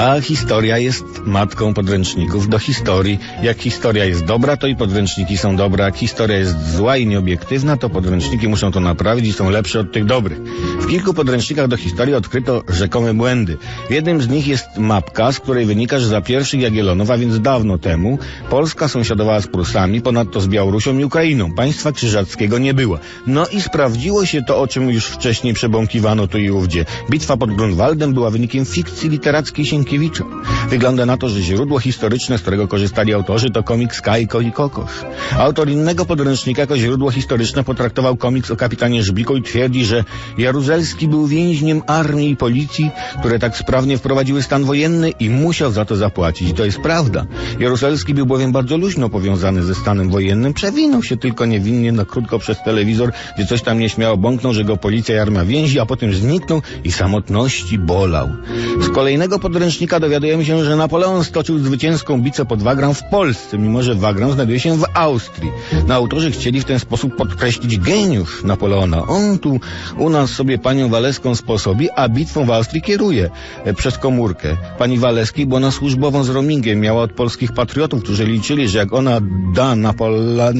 A historia jest matką podręczników do historii. Jak historia jest dobra, to i podręczniki są dobre. Jak historia jest zła i nieobiektywna, to podręczniki muszą to naprawić i są lepsze od tych dobrych. W kilku podręcznikach do historii odkryto rzekome błędy. Jednym z nich jest mapka, z której wynika, że za pierwszych Jagiellonów, a więc dawno temu, Polska sąsiadowała z Prusami, ponadto z Białorusią i Ukrainą. Państwa krzyżackiego nie było. No i sprawdziło się to, o czym już wcześniej przebąkiwano tu i ówdzie. Bitwa pod Grunwaldem była wynikiem fikcji literackiej Mankiewicza. Wygląda na to, że źródło historyczne, z którego korzystali autorzy, to komiks Kajko i Kokosz. Autor innego podręcznika jako źródło historyczne potraktował komiks o kapitanie Żbiku i twierdzi, że Jaruzelski był więźniem armii i policji, które tak sprawnie wprowadziły stan wojenny i musiał za to zapłacić. I to jest prawda. Jaruzelski był bowiem bardzo luźno powiązany ze stanem wojennym. Przewinął się tylko niewinnie na krótko przez telewizor, gdzie coś tam nieśmiało bąknął, że go policja i armia więzi, a potem zniknął i samotności bolał. Z kolejnego podręcznika dowiadujemy się, że Napoleon stoczył zwycięską bicę pod Wagram w Polsce, mimo że Wagram znajduje się w Austrii. No, autorzy chcieli w ten sposób podkreślić geniusz Napoleona. On tu u nas sobie panią Waleską sposobi, a bitwą w Austrii kieruje e, przez komórkę. Pani Waleskiej była na służbową z roamingiem, miała od polskich patriotów, którzy liczyli, że jak ona da Napola,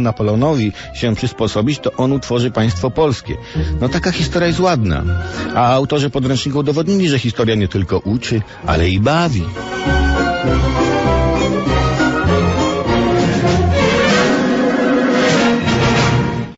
Napoleonowi się przysposobić, to on utworzy państwo polskie. No taka historia jest ładna. A autorzy podręczników udowodnili, że historia nie tylko uczy, ale i Bave.